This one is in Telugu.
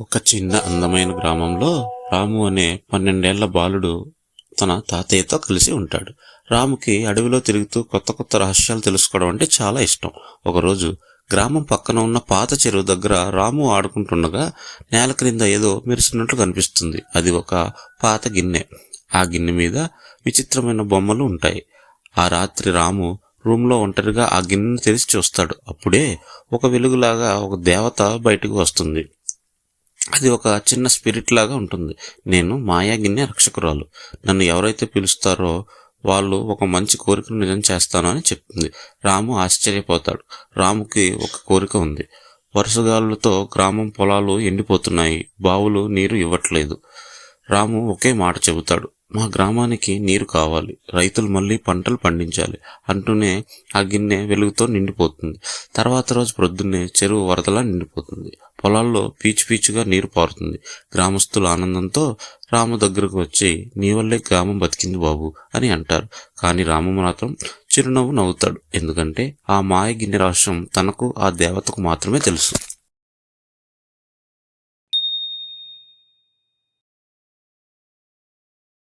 ఒక చిన్న అందమైన గ్రామంలో రాము అనే పన్నెండేళ్ళ బాలుడు తన తాతయ్యతో కలిసి ఉంటాడు. రాముకి అడవిలో తిరుగుతూ కొత్త కొత్త రహస్యాలు తెలుసుకోవడం అంటే చాలా ఇష్టం. ఒకరోజు గ్రామం పక్కన ఉన్న పాత చెరువు దగ్గర రాము ఆడుకుంటుండగా నేల క్రింద ఏదో మెరుస్తున్నట్లు కనిపిస్తుంది. అది ఒక పాత గిన్నె. ఆ గిన్నె మీద విచిత్రమైన బొమ్మలు ఉంటాయి. ఆ రాత్రి రాము రూమ్లో ఒంటరిగా ఆ గిన్నెను తెరిచి చూస్తాడు. అప్పుడే ఒక వెలుగులాగా ఒక దేవత బయటకు వస్తుంది. అది ఒక చిన్న స్పిరిట్ లాగా ఉంటుంది. నేను మాయాగిన్నె రక్షకురాలు. నన్ను ఎవరైతే పిలుస్తారో వాళ్ళు ఒక మంచి కోరికను నిజం చేస్తాను అని చెప్తుంది. రాము ఆశ్చర్యపోతాడు. రాముకి ఒక కోరిక ఉంది. వరుసగాళ్ళతో గ్రామం పొలాలు ఎండిపోతున్నాయి. బావులు నీరు ఇవ్వట్లేదు. రాము ఒకే మాట చెబుతాడు. మా గ్రామానికి నీరు కావాలి. రైతులు మళ్ళీ పంటలు పండించాలి అంటూనే ఆ గిన్నె వెలుగుతో నిండిపోతుంది. తర్వాత రోజు ప్రొద్దున్నే చెరువు వరదలా నిండిపోతుంది. పొలాల్లో పీచు పీచుగా నీరు పారుతుంది. గ్రామస్తుల ఆనందంతో రాము దగ్గరకు వచ్చి నీ వల్లే గ్రామం బతికింది బాబు అని అంటారు. కానీ రాము మాత్రం చిరునవ్వు నవ్వుతాడు. ఎందుకంటే ఆ మాయ గిన్నె రహస్యం తనకు ఆ దేవతకు మాత్రమే తెలుసు.